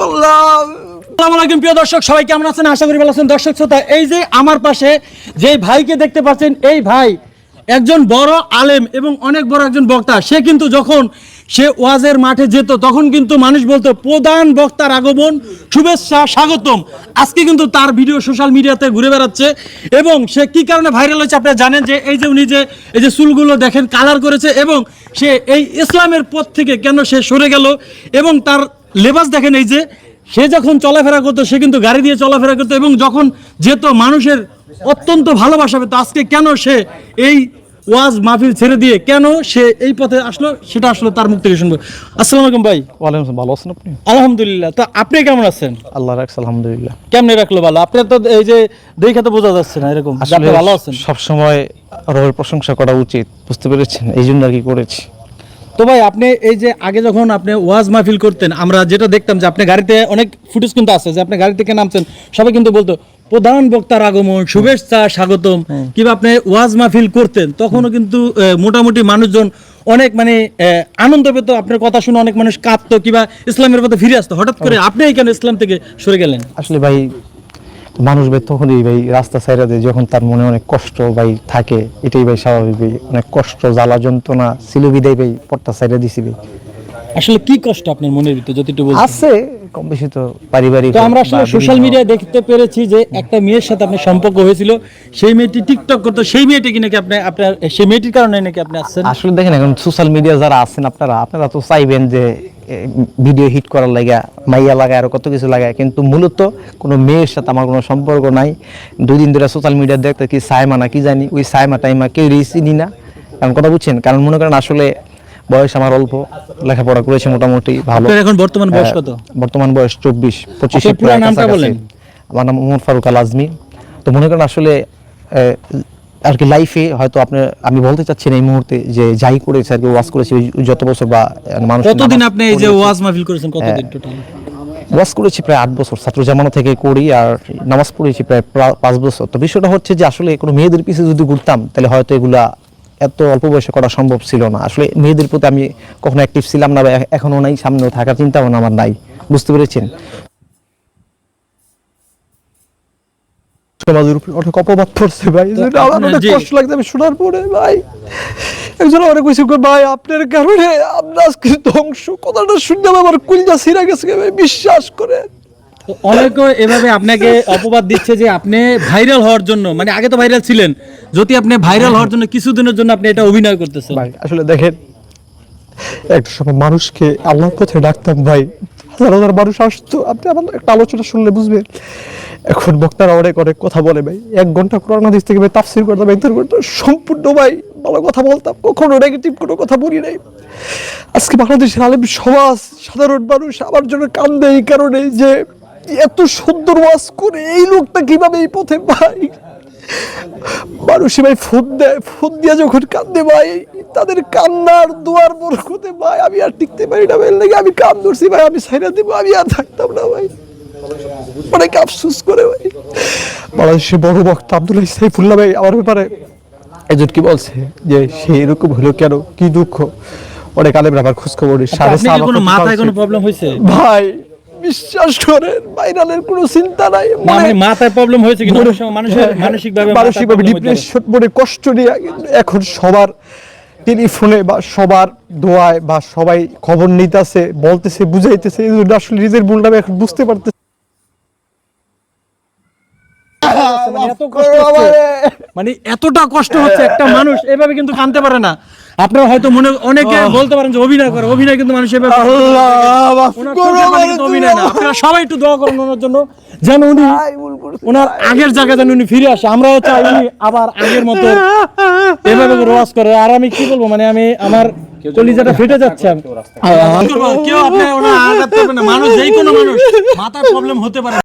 করলাম। আসসালামু আলাইকুম, প্রিয় দর্শক, সবাই কেমন আছেন? আশা করি ভালো দর্শক শ্রোতা, এই যে আমার পাশে যে ভাইকে দেখতে পাচ্ছেন, এই ভাই একজন বড় আলেম এবং অনেক বড় একজন বক্তা, সে কিন্তু যখন সে ওয়াজের মাঠে যেত, তখন কিন্তু মানুষ বলতো, প্রধান বক্তার আগমন, শুভেচ্ছা, স্বাগতম। আজকে কিন্তু তার ভিডিও সোশ্যাল মিডিয়াতে ঘুরে বেড়াচ্ছে এবং সে কি কারণে ভাইরাল হয়েছে আপনারা জানেন যে, এই যে উনি যে, এই যে চুলগুলো দেখেন কালার করেছে এবং সে এই ইসলামের পথ থেকে কেন সে সরে গেল এবং তার লেবাস দেখেন এই যে, সে যখন চলাফেরা করতো, সে কিন্তু গাড়ি দিয়ে চলাফেরা করতো এবং যখন যেত, মানুষের অত্যন্ত ভালোবাসা পেত। আজকে কেন সে এই ওয়াজ মাহফিল ছেড়ে দিয়ে কেন সে এই পথে আসলো সেটা আসলে তার মুখ থেকে শুনব। আসসালামু আলাইকুম ভাই। ওয়ালাইকুম আসসালাম ভালো আছেন আপনি? আলহামদুলিল্লাহ। তো আপনি কেমন আছেন? আল্লাহ রাখছে আলহামদুলিল্লাহ। কেমনে রাখল ভালো? আপনি তো এই যে দেখে তো বোঝা যাচ্ছে না এরকম। আপনি ভালো আছেন? সবসময় রবের প্রশংসা করা উচিত বুঝতে পেরেছেন? এই জন্য আর কি করেছি। তো ভাই আপনি এই যে আগে যখন আপনি ওয়াজ মাহফিল করতেন আমরা যেটা দেখতাম যে আপনি গাড়িতে অনেক ফুটেজ কিন্তু আছে যে আপনি গাড়ি থেকে নামছেন সবাই কিন্তু বলতো প্রধান বক্তার আগমন শুভেচ্ছা স্বাগতম। কিংবা আপনি ওয়াজ মাহফিল করতেন তখনও কিন্তু মোটামুটি মানুষজন অনেক মানে আহ, আনন্দ পেত আপনার কথা শুনে অনেক মানুষ কাঁপতো কিংবা ইসলামের পথে ফিরে আসতো। হঠাৎ করে আপনি কেন ইসলাম থেকে সরে গেলেন? আসলে ভাই মানুষ ভাই তখনই ভাই রাস্তা সাইডে দেয় যখন তার মনে অনেক কষ্ট ভাই থাকে এটাই ভাই স্বাভাবিক ভাই। অনেক কষ্ট জ্বালা যন্ত্রণা ছিল বিদায় ভাই পট্টা সাইডে দিছি ভাই। আসলে কি কষ্ট আপনার মনের ভিতরে বলতেন? আছে কম বেশি তো পারিবারিক তো আমরা আসলে সোশ্যাল মিডিয়ায় দেখতে পেরেছি যে একটা মেয়ের সাথে আপনার সম্পর্ক হয়েছিল সেই মেয়েটি টিকটক করতো সেই মেয়েটি কি নাকি আপনি আপনার সেই মেয়েটির কারণে নাকি আপনি আসছেন? আসলে দেখেন এখন সোশ্যাল মিডিয়া যারা আছেন আপনারা আপনারা তো চাইবেন যে ভিডিও হিট করার লাগা মাইয়া লাগায় আর কত কিছু লাগায় কিন্তু মূলত কোনো মেয়ের সাথে আমার কোনো সম্পর্ক নাই। দুই দিন ধরে সোশ্যাল মিডিয়া দেখতে কি সাইমা না কি জানি ওই সাইমা টাইমা কেউ চিনি না। কারণ কথা বুঝছেন? কারণ মনে করেন আসলে বয়স আমার অল্প লেখাপড়া করেছি মোটামুটি ভালো। এখন বর্তমান বয়স কত? বর্তমান বয়স চব্বিশ পঁচিশ বলেন। আমার নাম মোহাম্মদ ফারুক আল আজমি তো মনে করেন আসলে আর কি লাইফে হয়তো আপনার আমি বলতে চাচ্ছি না এই মুহূর্তে যে যাই করেছে আর কি ওয়াজ করেছি যত বছর বা মানুষ কতদিন আপনি এই যে ওয়াজ মাহফিল করেছেন কতদিন টোটাল ওয়াজ করেছি প্রায় আট বছর ছাত্র জামানো থেকে করি আর নামাজ পড়েছি প্রায় প্রা- পাঁচ বছর। তো বিষয়টা হচ্ছে যে আসলে কোনো মেয়েদের পিছিয়ে যদি ঘুরতাম তাহলে হয়তো এগুলা এত অল্প বয়সে করা সম্ভব ছিল না। আসলে মেয়েদের প্রতি আমি কখনো অ্যাক্টিভ ছিলাম না বা এ- এখনও নাই সামনেও থাকার চিন্তা ভাবনা আমার নাই। বুঝতে পেরেছেন? সমাজের উপরে অনেক অপবাদ পড়ছে ভাই। আমার অনেক কষ্ট লাগছে আমি শোনার পরে ভাই একজন অনেক কইছে গো ভাই আপনার কারণে আমরা আজকে ধ্বংস। কথাটা শুনলাম আমার কুলজা ছিঁড়া গেছে ভাই বিশ্বাস করে। অনেকে এভাবে আপনাকে অপবাদ দিচ্ছে যে আপনি ভাইরাল হওয়ার জন্য। মানে আগে তো ভাইরাল ছিলেন। যদি আপনি ভাইরাল হওয়ার জন্য কিছুদিনের জন্য আপনি এটা অভিনয় করতেছেন। ভাই আসলে দেখেন একটা সময় মানুষকে আল্লাহর পথে ডাকতাম ভাই। হাজার হাজার মানুষ আসতো। আপনি আমার একটা আলোচনা শুনলে বুঝবেন এখন বক্তারা অনেক অনেক কথা বলে ভাই। এক ঘণ্টা কোরআন হাদিস থেকে ভাই তাফসির করতাম একদম করতাম সম্পূর্ণ ভাই, ভালো কথা বলতাম। কখনো নেগেটিভ কোনো কথা বলি নাই। আজকে বাংলাদেশের আলেম সমাজ, সাধারণ মানুষ আমার জন্য কান্দে এই কারণে যে এত সুন্দর ওয়াজ করে এই লোকটা কীভাবে এই পথে ভাই? মানুষই ভাই ফোন দেয়, ফোন দিয়ে যখন কান্দে ভাই, তাদের কান্নার দুয়ার বরকতে ভাই আমি আর টিকতে পারি না। ভাই লাগে আমি কান ধরছি ভাই, আমি সাইরা দিব, আমি আর থাকতাম না ভাই। অনেক আফসোস করে ভাই। বাংলাদেশের বড় বক্তা আব্দুল্লাহ সাইফুল্লাহ ভাই আমার ব্যাপারে একজন কি বলছে যে সে এরকম হলো কেন? কি দুঃখ? অনেক আমার খোঁজ খবর সাড়ে সাত কোনো মাথায় কোনো প্রবলেম হয়েছে? ভাই বিশ্বাস করেন ভাইরালের কোনো চিন্তা নাই। মানে মাথায় প্রবলেম হয়েছে কিন্তু মনে- মানুষের মানসিকভাবে মানসিকভাবে ডিপ্রেশন মনে কষ্ট নিয়ে এখন সবার টেলিফোনে বা সবার দোয়ায় বা সবাই খবর নিতেছে বলতেছে বুঝাইতেছে এই আসলে নিজের ভুলটা এখন বুঝতে পারতেছি মানে এত কষ্ট হচ্ছে। মানে এতটা কষ্ট হচ্ছে একটা মানুষ এভাবে কিন্তু কানতে পারে না। আপনারা হয়তো মনে অনেকে বলতে পারেন যে অভিনয় করে অভিনয় কিন্তু মানুষ এভাবে আমারে অভিনয় না। আপনারা সবাই একটু দোয়া করুন ওনার জন্য যেন উনি ওনার আগের জায়গায় যেন উনি ফিরে আসে। আমরাও চাই উনি আবার আগের মতো এভাবে রোয়াজ করে। আর আমি কি বলব মানে আমি আমার কলিজাটা ফেটে যাচ্ছে। আমি কি করব? কেউ আপনি ওনার আঘাত করবে না। মানুষ যেই কোনো মানুষ মাথার প্রবলেম হতে পারে।